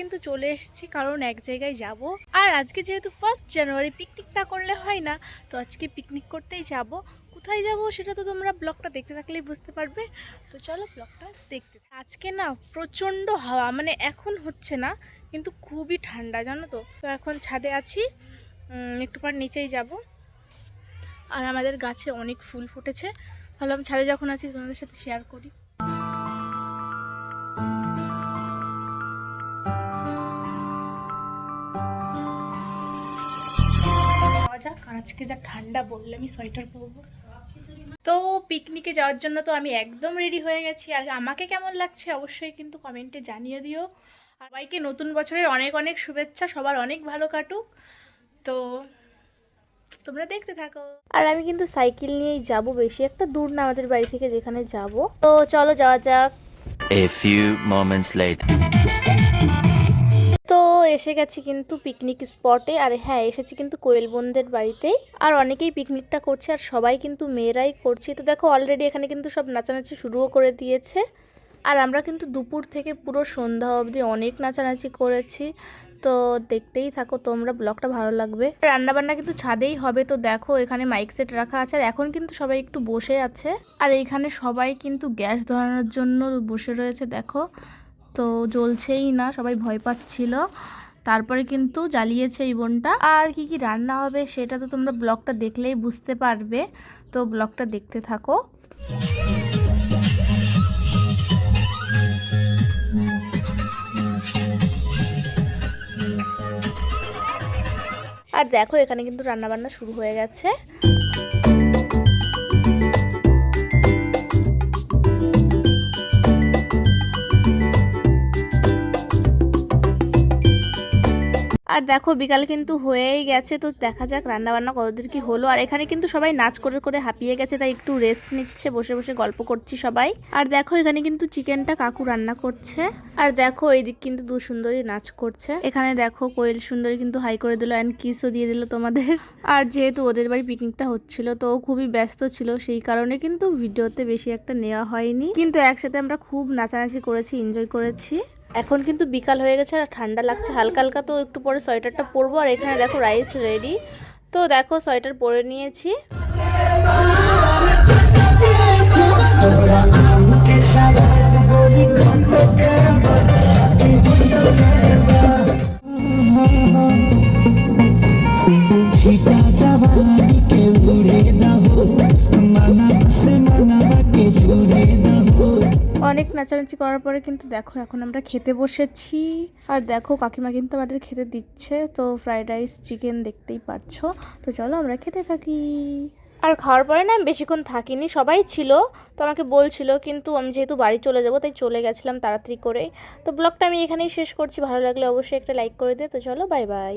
কিন্তু চলে এসেছি কারণ এক জায়গায় যাব। আর আজকে যেহেতু ফার্স্ট জানুয়ারি পিকনিক না করলে হয় না তো আজকে পিকনিক করতেই যাব। কোথায় যাব সেটা তো তোমরা ব্লগটা দেখতে থাকলেই বুঝতে পারবে। তো চলো ব্লগটা দেখতে আজকে না প্রচণ্ড হাওয়া মানে এখন হচ্ছে না কিন্তু খুবই ঠান্ডা জানো তো? তো এখন ছাদে আছি একটু পর নিচেই যাব। আর আমাদের গাছে অনেক ফুল ফুটেছে। ভাবলাম ছাদে যখন আছি তোমাদের সাথে শেয়ার করি। আর আজকে যা ঠান্ডা বললে আমি সোয়েটার পরবো। তো পিকনিকে যাওয়ার জন্য তো আমি একদম রেডি হয়ে গেছি। আর আমাকে কেমন লাগছে অবশ্যই কিন্তু কমেন্টে জানিয়ে দিও। আর সবাইকে নতুন বছরের অনেক অনেক শুভেচ্ছা সবার অনেক ভালো কাটুক। তো তোমরা দেখতে থাকো। আর আমি কিন্তু সাইকেল নিয়েই যাব বেশি একটা দূর না আমাদের বাড়ি থেকে যেখানে যাব। তো চলো যাওয়া যাক। A few moments later. এসে গেছি কিন্তু পিকনিক স্পটে আর হ্যাঁ এসেছি কিন্তু কোয়েল বোনদের বাড়িতেই আর অনেকেই পিকনিকটা করছে, আর সবাই কিন্তু মেয়েরাই করছে। তো দেখো অলরেডি এখানে কিন্তু সব নাচানাচি শুরুও করে দিয়েছে। আর আমরা কিন্তু দুপুর থেকে পুরো সন্ধ্যা অবধি অনেক নাচানাচি করেছি। তো দেখতেই থাকো, তোমরা ব্লগটা ভালো লাগবে। রান্নাবান্না কিন্তু ছাদেই হবে, তো দেখো, এখানে মাইক সেট রাখা আছে। আর এখন কিন্তু সবাই একটু বসে আছে। আর এইখানে সবাই কিন্তু গ্যাস ধরানোর জন্য বসে রয়েছে, দেখো। তো জ্বলছেই না, সবাই ভয় পাচ্ছিল। তারপরে কিন্তু জ্বালিয়েছে এই বোনটা। আর কি কি রান্না হবে সেটা তো তোমরা ব্লগটা দেখলেই বুঝতে পারবে। তো ব্লগটা দেখতে থাকো। আর দেখো এখানে কিন্তু রান্নাবান্না শুরু হয়ে গেছে। আর দেখো বিকাল কিন্তু হয়েই গেছে, তো দেখা যাক রান্না বান্না কতদূর কি হলো। আর এখানে কিন্তু সবাই নাচ করে করে হাঁপিয়ে গেছে, তাই একটু রেস্ট নিচ্ছে, বসে বসে গল্প করছি সবাই। আর দেখো এখানে কিন্তু চিকেনটা কাকু রান্না করছে। আর দেখো এইদিক কিন্তু দু সুন্দরী নাচ করছে। এখানে দেখো কোয়েল সুন্দরী কিন্তু হাই করে দিল অ্যান্ড কিসও দিয়ে দিল তোমাদের। আর যেহেতু ওদের বাড়ি পিকনিকটা হচ্ছিল, তো ও খুবই ব্যস্ত ছিল, সেই কারণে কিন্তু ভিডিওতে বেশি একটা নেওয়া হয়নি। কিন্তু একসাথে আমরা খুব নাচানাচি করেছি এনজয় করেছি। এখন কিন্তু বিকাল হয়ে গেছে আর ঠান্ডা লাগছে। হালকা হালকা তো একটু পরে সোয়েটারটা পরবো। আর এখানে দেখো রাইস রেডি। তো দেখো সোয়েটার পরে নিয়েছি। অনেক নাচানাচি করার পরে কিন্তু দেখো এখন আমরা খেতে বসেছি। আর দেখো কাকিমা কিন্তু আমাদের খেতে দিচ্ছে। তো ফ্রাইড রাইস চিকেন দেখতেই পারছ। তো চলো আমরা খেতে থাকি। আর খাওয়ার পরে না আমি বেশিক্ষণ থাকিনি, সবাই ছিল। তো আমাকে বলছিল কিন্তু আমি যেহেতু বাড়ি চলে যাব, তাই চলে গেছিলাম তাড়াতাড়ি করে। তো ব্লগটা আমি এখানেই শেষ করছি। ভালো লাগলে অবশ্যই একটা লাইক করে দে। তো চলো বাই বাই